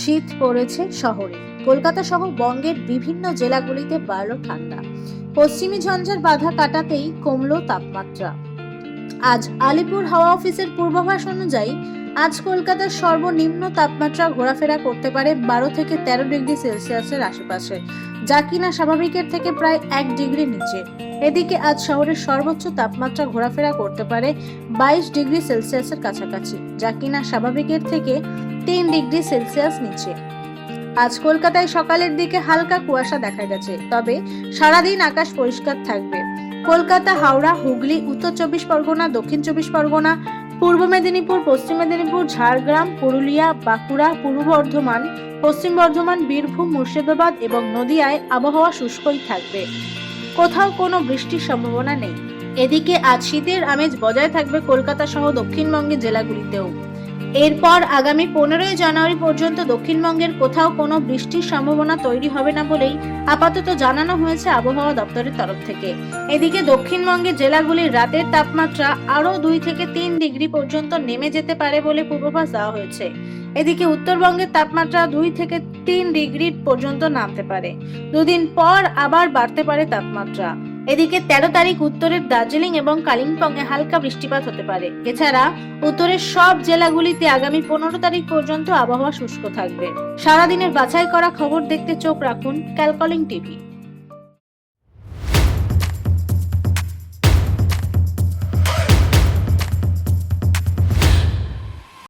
শীত পড়েছে শহরে। কলকাতা সহ বঙ্গের বিভিন্ন জেলাগুলিতে বাড়ল ঠান্ডা। পশ্চিমী ঝঞ্ঝার বাধা কাটাতেই কমলো তাপমাত্রা। আজ আলিপুর হাওয়া অফিসের পূর্বাভাস অনুযায়ী আজ কলকাতার সর্বনিম্ন তাপমাত্রা ঘোরাফেরা করতে পারে বারো থেকে তেরো ডিগ্রি সেলসিয়াসের আশেপাশে, যা কিনা স্বাভাবিকের থেকে প্রায় এক ডিগ্রি নিচে। এদিকে আজ শহরের সর্বোচ্চ তাপমাত্রা ঘোরাফেরা করতে পারে বাইশ ডিগ্রি সেলসিয়াসের কাছাকাছি, যা কিনা স্বাভাবিকের থেকে তিন ডিগ্রি সেলসিয়াস নিচে। আজ কলকাতায় সকালের দিকে হালকা কুয়াশা দেখা গেছে, তবে সারাদিন আকাশ পরিষ্কার থাকবে। কলকাতা, হাওড়া, হুগলি, উত্তর চব্বিশ পরগনা, দক্ষিণ চব্বিশ পরগনা, পূর্ব মেদিনীপুর, পশ্চিম মেদিনীপুর, ঝাড়গ্রাম, পুরুলিয়া, বাঁকুড়া, পূর্ব বর্ধমান, পশ্চিম বর্ধমান, বীরভূম, মুর্শিদাবাদ এবং নদিয়ায় আবহাওয়া শুষ্কই থাকবে। কোথাও কোনো বৃষ্টির সম্ভাবনা নেই। এদিকে আজ শীতের আমেজ বজায় থাকবে কলকাতা সহ দক্ষিণবঙ্গের জেলাগুলিতেও। এরপর আগামী পনেরোই জানুয়ারি পর্যন্ত দক্ষিণবঙ্গের কোথাও কোনো বৃষ্টির সম্ভাবনা তৈরি হবে না বলেই আপাতত জানানো হয়েছে আবহাওয়া দপ্তরের তরফ থেকে। এদিকে দক্ষিণবঙ্গের জেলাগুলির রাতের তাপমাত্রা আরও দুই থেকে তিন ডিগ্রি পর্যন্ত নেমে যেতে পারে বলে পূর্বাভাস দেওয়া হয়েছে। এদিকে উত্তরবঙ্গের তাপমাত্রা দুই থেকে তিন ডিগ্রি পর্যন্ত নামতে পারে। দুদিন পর আবার বাড়তে পারে তাপমাত্রা। এদিকে তেরো তারিখ উত্তরের দার্জিলিং এবং কালিম্পং এ হালকা বৃষ্টিপাত হতে পারে। এছাড়া উত্তরের সব জেলাগুলিতে আগামী পনেরো তারিখ পর্যন্ত আবহাওয়া শুষ্ক থাকবে। সারাদিনের বাছাই করা খবর দেখতে চোখ রাখুন ক্যালকলিং টিভি।